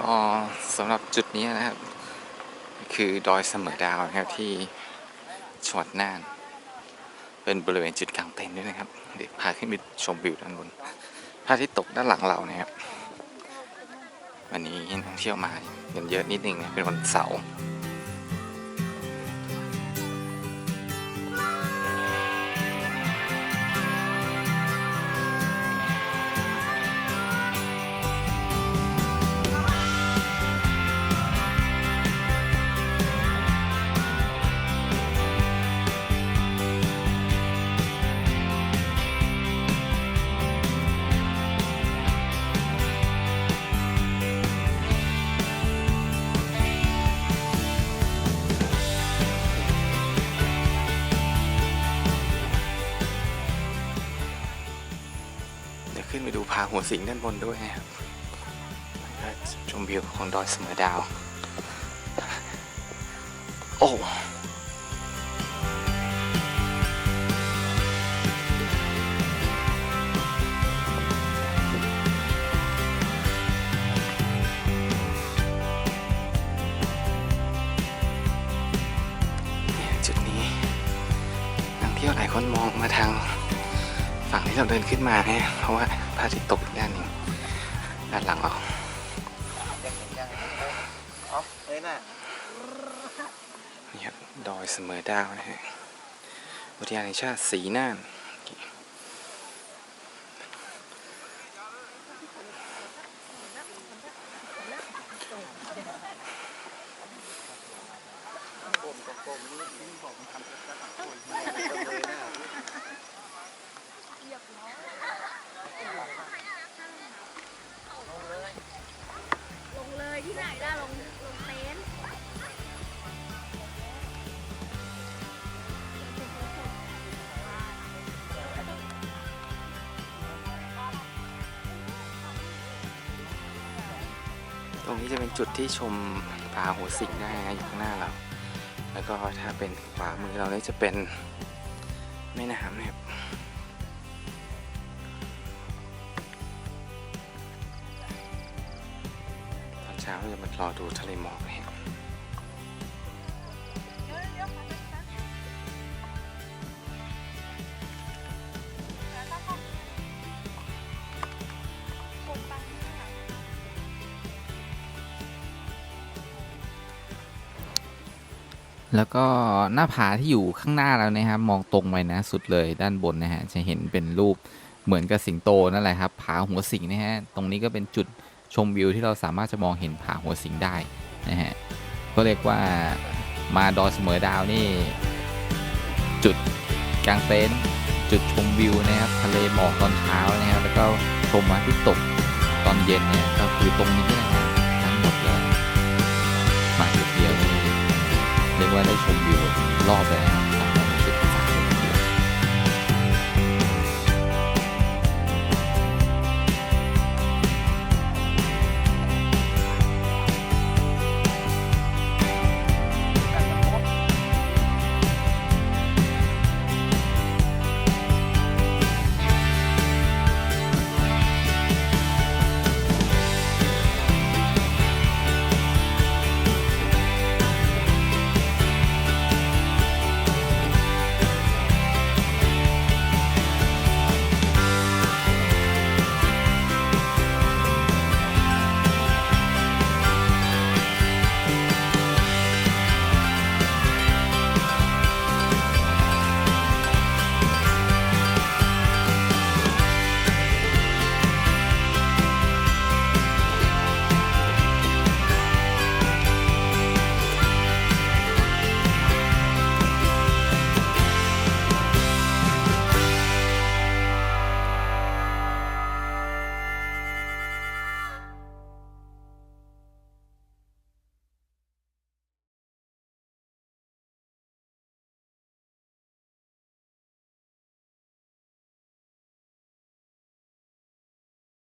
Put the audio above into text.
ก็สำหรับจุดนี้นะครับ คือดอยเสมอดาวนะครับที่จังหวัดน่าน เป็นบริเวณจุดกลางเต็นท์ด้วยนะครับ เดี๋ยวพาขึ้นไปชมวิวด้านบนพระอาทิตย์ตกด้านหลังเรานะครับ วันนี้นักท่องเที่ยวมากันเยอะนิดนึงนะเป็นวันเสาร์าหัวสิงด้านบนด้วยนะครับชมวิวของดอยเสมอดาว โอ้จุดนี้นักท่องเที่ยวหลายคนมองมาทาง ฝั่งที่เราเดินขึ้นมาเนี่ยเพราะว่าพระอาทิตย์ตกอีกด้านหนึ่งด้านหลังเรายังยังอ๋อเฮ้ยน่ะนี่ครับดอยเสมอดาวนะฮะอุทยานแห่งชาติสีน่านผมกับผมนี่นี่ผมทำ ตรงนี้จะเป็นจุดที่ชมผาหัวสิงได้นะอยู่ข้างหน้าเรา แล้วก็ถ้าเป็นขวามือเราเนี่ยจะเป็นแม่น้ำนะครับตอนเช้าเราจะมารอดูทะเลหมอกนะครับ แล้วก็หน้าผาที่อยู่ข้างหน้าเราเนี่ยครับมองตรงไปนะสุดเลยด้านบนนะฮะจะเห็นเป็นรูปเหมือนกับสิงโตนั่นแหละครับผาหัวสิงนะฮะตรงนี้ก็เป็นจุดชมวิวที่เราสามารถจะมองเห็นผาหัวสิงได้นะฮะก็เรียกว่ามาดอยเสมอดาวนี่ จุดกลางเต็นท์จุดชมวิวนะครับทะเลหมอกตอนเช้านะครับแล้วก็ชมอาทิตย์ตกตอนเย็นเนี่ยก็คือตรงนี้นะฮะ เลยมาจุดเดียวนี่เรียกว่าได้ชมวิวรอบเลยน